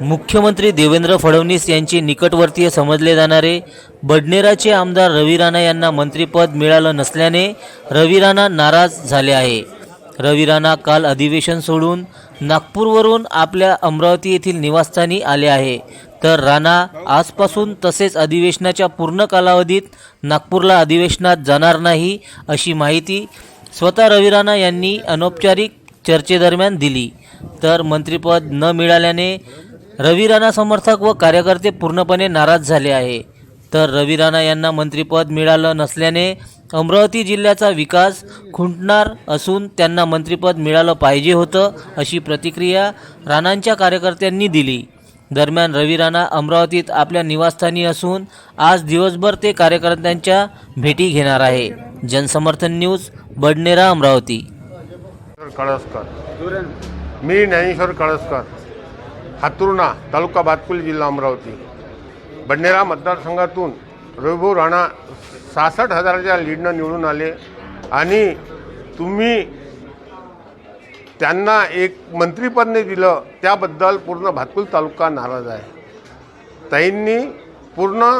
मुख्यमंत्री देवेंद्र फडणवीस यांचे निकटवर्तीय समजले जाणारे बडनेराचे आमदार रवी राणा यांना मंत्रिपद मिळालं नसल्याने रवी राणा नाराज झाले आहे. रवी राणा काल अधिवेशन सोडून नागपूरवरून आपल्या अमरावती येथील निवासस्थानी आले आहे. तर राणा आजपासून तसेच अधिवेशनाच्या पूर्ण कालावधीत नागपूरला अधिवेशनात जाणार नाही अशी माहिती स्वतः रवी राणा यांनी अनौपचारिक चर्चेदरम्यान दिली. तर मंत्रिपद न मिळाल्याने रवी राणा समर्थक व कार्यकर्ते पूर्णपणे नाराज झाले आहे. तर रवी राणा यांना मंत्रिपद मिळालं नसल्याने अमरावती जिल्ह्याचा विकास खुंटणार असून त्यांना मंत्रिपद मिळालं पाहिजे होतं अशी प्रतिक्रिया राणांच्या कार्यकर्त्यांनी दिली. दरम्यान रवी राणा अमरावतीत आपल्या निवासस्थानी असून आज दिवसभर ते कार्यकर्त्यांच्या भेटी घेणार आहे. जनसमर्थन न्यूज बडनेरा अमरावती. कळसकर. मी ज्ञानेश्वर कळसकर हातुर्णा तालुका बातकुल जिल्हा अमरावती. बडनेरा मतदारसंघातून रविभाऊ राणा सहासष्ट हजाराच्या लीडनं निवडून आले आणि तुम्ही त्यांना एक मंत्रीपद नाही दिलं त्याबद्दल पूर्ण भातकुल तालुका नाराज आहे. ताईंनी पूर्ण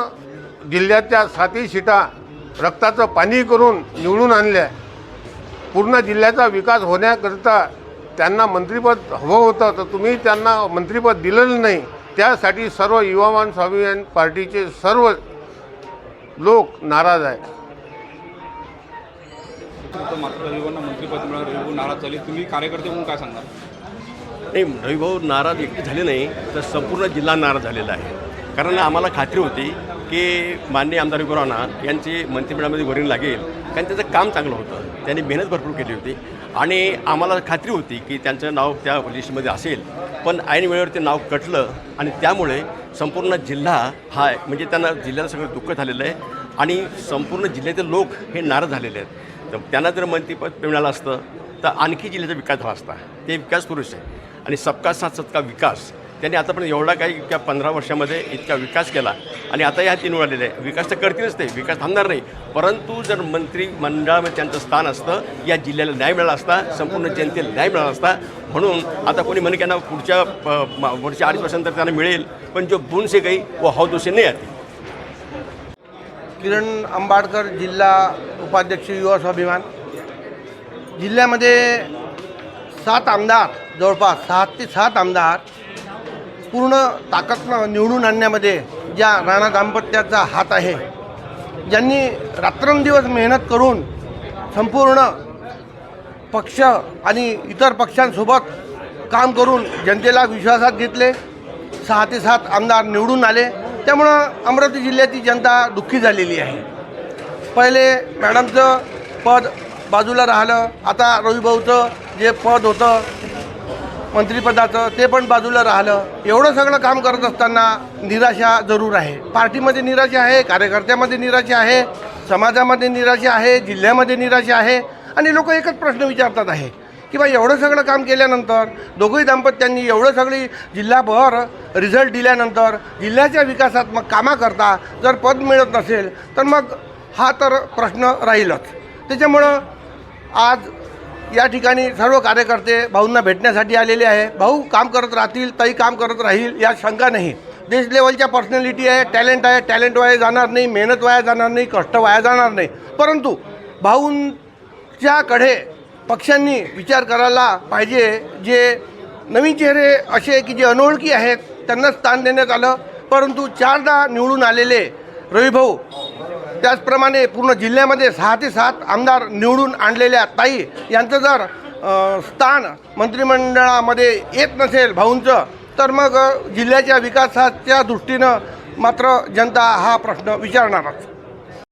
जिल्ह्याच्या सातही शिटा रक्ताचं पाणी करून निवडून आणल्या. पूर्ण जिल्ह्याचा विकास होण्याकरिता त्यांना मंत्रिपद हवं होतं तर तुम्ही त्यांना मंत्रिपद दिलेलं नाही. त्यासाठी सर्व युवामान स्वाभिमान पार्टीचे सर्व लोक नाराज आहे तर मात्र रविवारना मंत्रिपद मिळालं रविभाऊ नाराज झाले. तुम्ही कार्यकर्ते म्हणून काय सांगणार? नाही रविभाऊ नाराज एकटे झाले नाही तर संपूर्ण जिल्हा नाराज झालेला आहे. कारण आम्हाला खात्री होती की माननीय आमदार रविभाऊ राणा यांची मंत्रिमंडळामध्ये वरील लागेल. कारण त्याचं काम चांगलं होतं. त्यांनी मेहनत भरपूर केली होती. आणि आम्हाला खात्री होती की त्यांचं नाव त्या लिस्टमध्ये असेल. पण ऐन वेळेवर ते नाव कटलं आणि त्यामुळे संपूर्ण जिल्हा हा म्हणजे त्यांना जिल्ह्याला सगळं दुःख झालेलं आहे. आणि संपूर्ण जिल्ह्यातील लोक हे नाराज झालेले आहेत. तर त्यांना जर मंत्रिपद मिळालं असतं तर आणखी जिल्ह्याचा विकास झाला असता. ते विकास पुरुष आहे. आणि सबका साथ सबका विकास. त्यांनी आतापर्यंत एवढा काही इतक्या पंधरा वर्षामध्ये इतका विकास केला. आणि आता या तीन आलेले आहे विकास तर करतीलच ते. विकास थांबणार नाही. परंतु जर मंत्रिमंडळामध्ये त्यांचं स्थान असतं या जिल्ह्याला न्याय मिळाला असता संपूर्ण जनतेला न्याय मिळाला असता म्हणून आता कोणी म्हणे की यांना पुढच्या प- अडीच वर्षानंतर त्यांना मिळेल पण जो गुण से गई वो हाव नाही आती किरण आंबाडकर जिल्हा उपाध्यक्ष युवा स्वाभिमान. जिल्ह्यामध्ये सात आमदार जवळपास सात ते सात आमदार पूर्ण ताकदनं निवडून आणण्यामध्ये ज्या राणा दाम्पत्याचा हात आहे. ज्यांनी रात्रंदिवस मेहनत करून संपूर्ण पक्ष आणि इतर पक्षांसोबत काम करून जनतेला विश्वासात घेतले. सहा ते सात आमदार निवडून आले. त्यामुळं अमरावती जिल्ह्याची जनता दुःखी झालेली आहे. पहिले मॅडमचं पद बाजूला राहिलं. आता रविभाऊचं जे पद होतं मंत्रिपदाचं ते पण बाजूला राहिलं. एवढं सगळं काम करत असताना निराशा जरूर आहे. पार्टीमध्ये निराशा आहे कार्यकर्त्यामध्ये निराशा आहे समाजामध्ये निराशा आहे जिल्ह्यामध्ये निराशा आहे आणि लोक एकच प्रश्न विचारतात आहे की बा एवढं सगळं काम केल्यानंतर दोघंही दाम्पत्यांनी एवढं सगळी जिल्हाभर रिझल्ट दिल्यानंतर जिल्ह्याच्या विकासात मग कामाकरता जर पद मिळत नसेल तर मग हा तर प्रश्न राहीलच. त्याच्यामुळं आज या ठिकाणी सर्व कार्यकर्ते भाऊंना भेटण्यासाठी आलेले आहे. भाऊ काम करत राहतील ताई काम करत राहील या शंका नाही. देश लेवलच्या पर्सनॅलिटी आहे टॅलेंट आहे टॅलेंट वाया जाणार नाही मेहनत वाया जाणार नाही कष्ट वाया जाणार नाही. परंतु भाऊंच्याकडे पक्षांनी विचार करायला पाहिजे जे नवीन चेहरे असे की जे अनोळखी आहेत त्यांना स्थान देण्यात आलं. परंतु चारदा निवडून आलेले रविभाऊ त्याचप्रमाणे पूर्ण जिल्ह्यामध्ये सहा ते सात आमदार निवडून आणलेल्या ताई यांचं जर स्थान मंत्रिमंडळामध्ये येत नसेल भाऊंचं तर मग जिल्ह्याच्या विकासाच्या दृष्टीनं मात्र जनता हा प्रश्न विचारणारच.